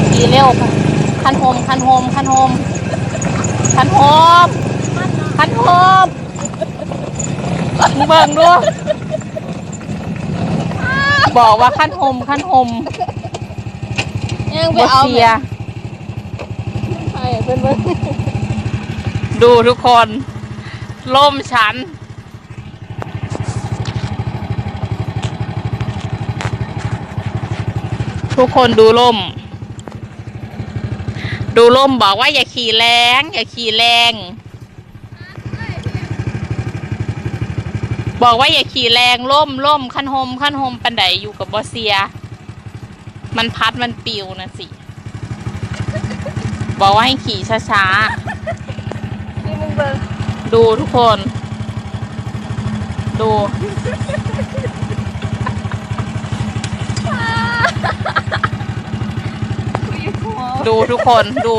อย่าขี่เร็วคันโฮมคันโฮมคันโฮมคันโฮมคันโฮมมึงเบิ่งดูบอกว่าคันโฮมคันโฮมยังไปบ่เอาเสียใช่เพื่อนเพื่อนดูทุกคนล่มฉันทุกคนดูล่ม ดูลมบอกว่าอย่าขี่แรง อย่าขี่แรง บอกว่าอย่าขี่แรงล่มล่มขั้นโฮมขั้นโฮมปันไดอยู่กับบอเซีย มันพัดมันปิวนะสิ บอกว่าให้ขี่ช้าๆนี่มึงเบิ่งดูทุกคน ดู คุยหัว ดูทุกคนดู